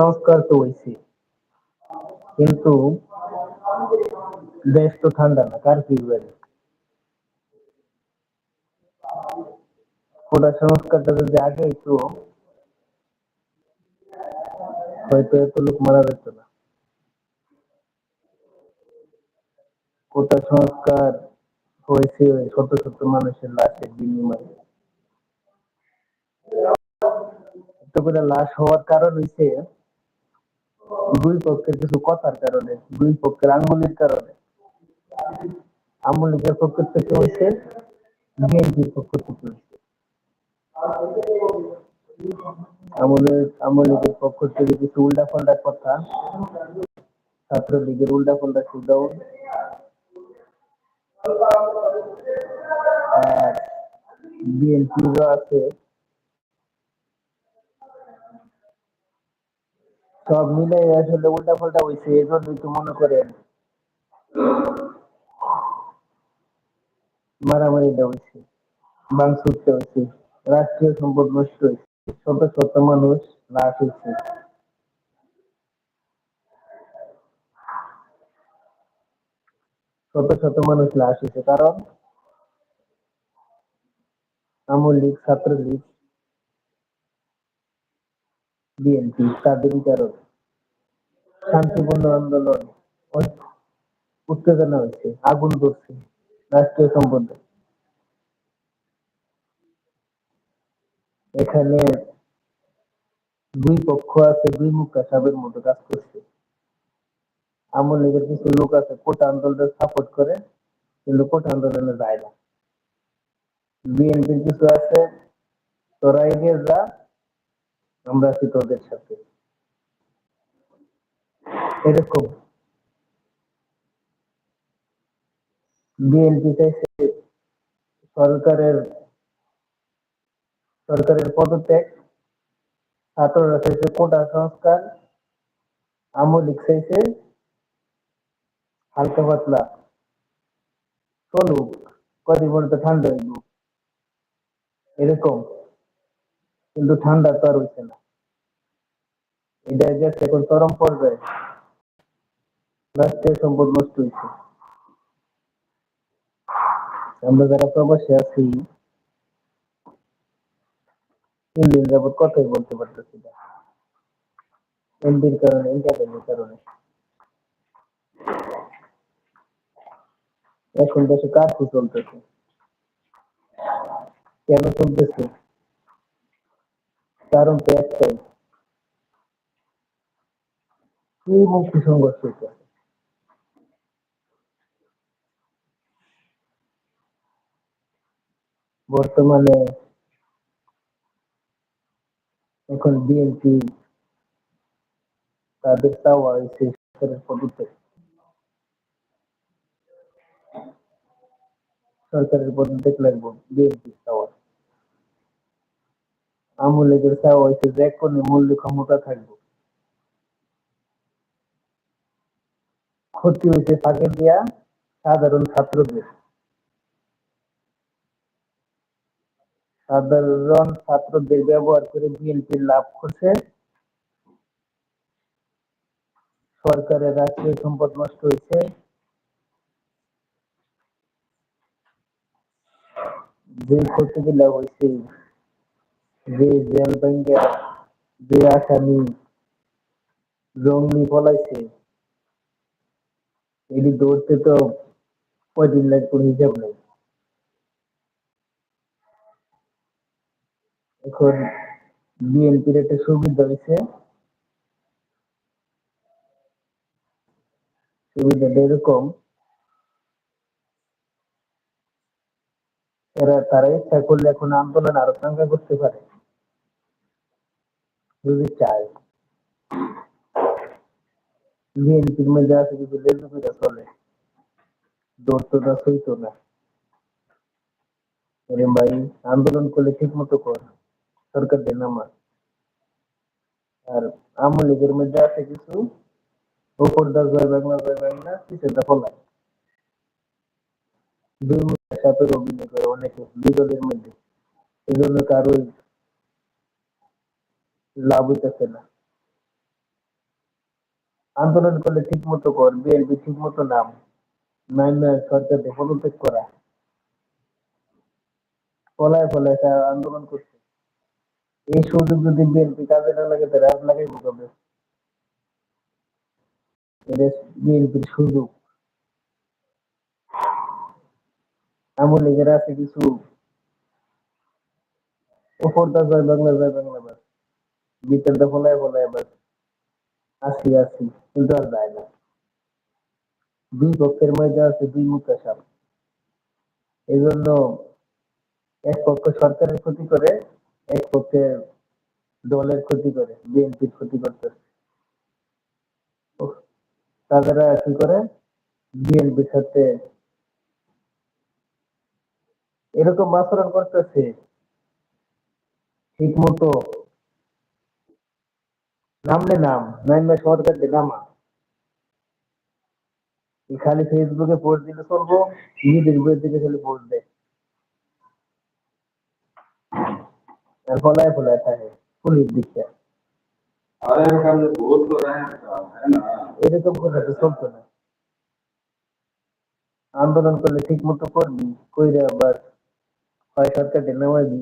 সংস্কার তো হয়েছে কিন্তু দেশ তো ঠান্ডা না, কার কি কোটা সংস্কারটা যদি আগে একটু হয়তো এত লোক মারা যেত না। কোটা সংস্কার হয়েছে শত শত মানুষের লাশের বিনিময়ে। এত লাশ হওয়ার কারণ হইছে দুই পক্ষের কিছু কথার কারণে, দুই পক্ষের আঙ্গুলের কারণে। আওয়ামী পক্ষ থেকে হয়েছে বিএনপির পক্ষ থেকে হয়েছে আমাদের আওয়ামী পক্ষ থেকে কিছু উল্টা পাল্টা কথা, ছাত্রলীগের উল্টা পাল্টা সুদাও। আর বিএনপিরও আছে। সব মিলে আসলে উল্টা পাল্টা হয়েছে এই জন্যই তো মনে করেন মারামারিটা হয়েছে বাংসুরটা হয়েছে রাষ্ট্রীয় সম্পদ নষ্ট হয়েছে শত শত মানুষ লাশ হয়েছে শত শত মানুষ লাশ হয়েছে কারণ আওয়ামী লীগ, ছাত্রলীগ বিএনপি তাদেরই কারণে শান্তিপূর্ণ আন্দোলন উত্তেজনা হয়েছে, আগুন ধরছে রাষ্ট্রীয় সম্পদে। এখানে দুই পক্ষ আছে, দুই মুখা সাবের মতো কাজ করছে। আওয়ামী লীগের কিছু লোক আছে, কোটা আন্দোলনের সাপোর্ট করে, কিন্তু কোটা আন্দোলনে যায় না। বিএনপির কিছু আছে তোরা এগিয়ে যা আমরা আছি তোদের সাথে। এরকম বিএনপি চাইছে সরকারের সরকারের পদত্যাগ ছাত্ররা চাইছে কোটা সংস্কার আমলিক চাইছে হালকা পাতলা। চলুক, কদিন পর্যন্ত ঠান্ডা হইব। এরকম। কিন্তু ঠান্ডা তো আর হইছে না। এটা গেছে এখন চরম পর্যায়ে রাষ্ট্রীয় সম্পদ নষ্ট হয়েছে আমরা যারা প্রবাসী আছি তিন দিন যাবত কথাই বলতে পারতেছি না। এমপির কারণে ইন্টারনেটের কারণে। এখন দেশে কার্ফু চলতেছে? কেন চলতেছে? কারণ তো একটাই কি মুক্তি সংঘর্ষ বর্তমানে এখন বিএনপি তাদের চাওয়া হয়েছে সরকারের পদত্যাগ সরকারের পদত্যাগ লাগবে বিএনপি চাওয়া আওয়ামী লীগের চাওয়া হয়েছে যে কোনো মূল্য ক্ষমতা থাকবে। ক্ষতি হয়েছে ফাঁকে দিয়া সাধারণ ছাত্রদের। সাধারণ ছাত্রদের ব্যবহার করে বিএনপি লাভ করছে। সরকারের রাষ্ট্রীয় সম্পদ নষ্ট হয়েছে। যে ক্ষতিগুলো হয়েছে যে জেল ব্যাংকে যে আসামি জঙ্গলি পলাইছে, এটি ধরতে তো কয়দিন লাগবে কোনো হিসাব নেই। এখন বিএনপির একটা সুবিধা হয়েছে। সুবিধাটা এরকম, এরা তারা ইচ্ছা করলে এখন আন্দোলন আরও সংখ্যা করতে পারে। যদি চায় বিএনপির মধ্যে আছে কিছু লেজুকেরা চলে দৌড়তো না সইতো না আরে ভাই আন্দোলন করলে ঠিক মতো কর সরকার দেয় নামা আর আওয়ামী লীগের মধ্যে আছে কিছু উপর দা জয় বাংলা জয় বাংলা পিছের দা ফলায় দুই সাথে অভিনয় করে অনেকে দুই দলের মধ্যে এই জন্য কারোই লাভ হইতেছে না। আন্দোলন করলে ঠিক মতো কর, বিএনপি ঠিক মতো নাম নাই পদত্যাগ করা ফলায় ফলায় তারা আন্দোলন করছে। এই সুযোগ যদি বিএনপি কাজে না লাগে তারা লাগাইবো কবে? বিএনপির সুযোগ। এমন লীগের আছে কিছু। উপরটা জয় বাংলা জয় বাংলা ফলায় বাস আসি আসি কিন্তু আর যায় না। দুই পক্ষের মধ্যে আছে দুই সাপ এই জন্য এক পক্ষ সরকারের ক্ষতি করে, এক পক্ষে দলের ক্ষতি করে, বিএনপির ক্ষতি করতেছে। তারা কি করে? বিএনপির সাথে এরকম আচরণ করতেছে। ঠিক মতো নামলে নাম নামে শহর নামা খালি ফেসবুকে পোস্ট দিলে চলবো নিজের বইয়ের দিকে খালি পোস্ট দেয়। ফলায় ফলায় থাকে পুলিশ দিকটা এরকম কথা তো চলতো না। আন্দোলন করলে ঠিক মতো করবি কইরে আবার হয় সরকারকে নেওয়াবি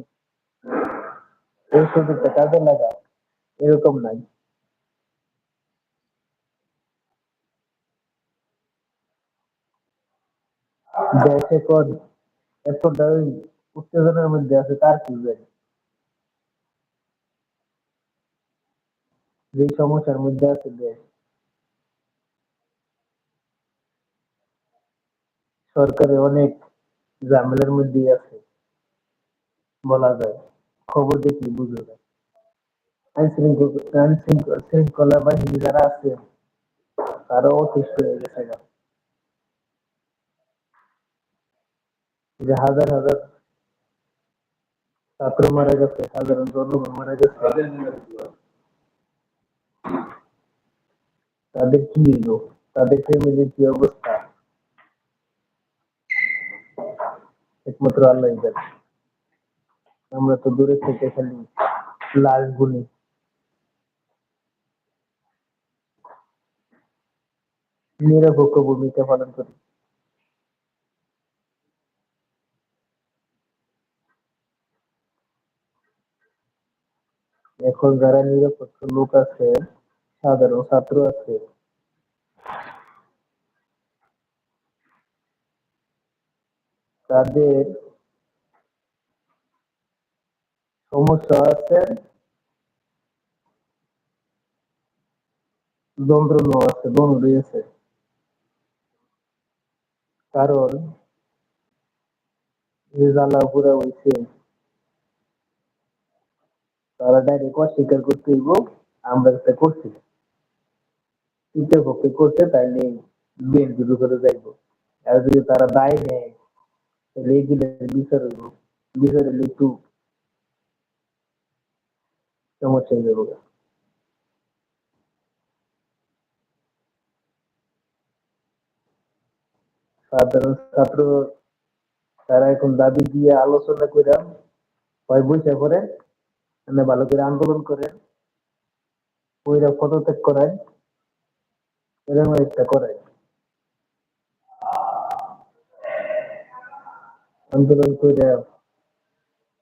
এই সুযোগটা কাজে লাগা এরকম নাই। দেশে কর এতটা ওই উত্তেজনার মধ্যে আছে, তার কি জানি যে সমস্যার মধ্যে আছে দেশ সরকারে অনেক ঝামেলার মধ্যে আছে, বলা যায়। খবর দেখলে বুঝা যায়। আইন শৃঙ্খলা বাহিনী যারা আছে তারা অতিষ্ঠ হয়ে গেছে গা। যে হাজার হাজার ছাত্র মারা গেছে সাধারণ জনগণ মারা গেছে তাদের কি হলো তাদের ফ্যামিলির কি অবস্থা একমাত্র আল্লাহ জানে আমরা তো দূরে থেকে খালি লাশ গুনি নিরপেক্ষ ভূমিকা পালন করি এখন যারা নিরপেক্ষ লোক আছে, সাধারণ ছাত্র আছে, তাদের সমস্যা আছে যন্ত্রণা আছে, দ্বন্দ্ব আছে কারণ যে জ্বালা পুরা হয়েছে তারা ডাইরেক্ট অস্বীকার করতে আমরা এটা করছি। তৃতীয় পক্ষে উপরে যাইব। আর যদি তারা দায় নেয়, তাহলে বিচার হইব। বিচার একটু সমস্যা হয়ে যাবে। সাধারণ ছাত্র, তারা এখন দাবি দিয়ে আলোচনা করে হয় বইসা করে মানে ভালো করে আন্দোলন করে ওইরা পদত্যাগ করায় এরকম একটা করে আন্দোলন করে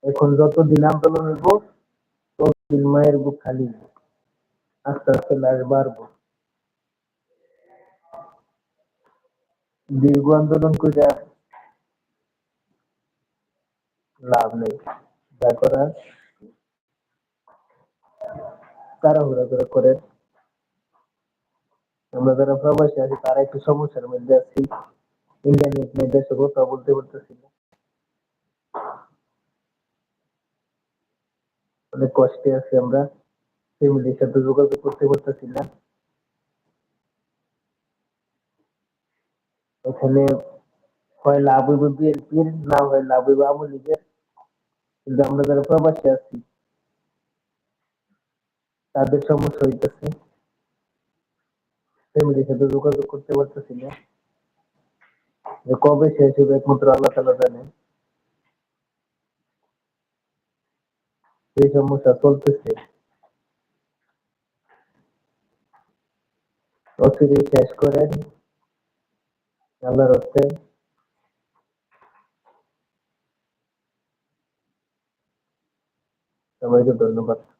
এখন যতদিন আন্দোলন হইব, ততদিন মায়ের বুক খালি আস্তে আস্তে লাশ বাড়বো। দীর্ঘ আন্দোলন করে লাভ নেই। যা করার তাড়াহুড়া করে আমরা যারা প্রবাসী আছি, তারা একটু সমস্যার মধ্যে আছি। ইন্টারনেট নেই দেশে কথা বলতে পারতেছি না। অনেক কষ্টে আছি আমরা। ফ্যামিলির সাথে যোগাযোগ করতে পারতেছি না। এখানে হয় লাভ হইব বিএনপির, না হয় লাভ হইব আওয়ামী কিন্তু আমরা যারা প্রবাসী আছি তাদের সমস্যা হইতেছে। ফ্যামিলির সাথে যোগাযোগ করতে পারতেছি না। যে কবে শেষ হবে একমাত্র আল্লাহ তালা জানে। এই সমস্যা চলতেছে। অচিরে শেষ করেন। আল্লাহর হস্তে। সবাইকে ধন্যবাদ।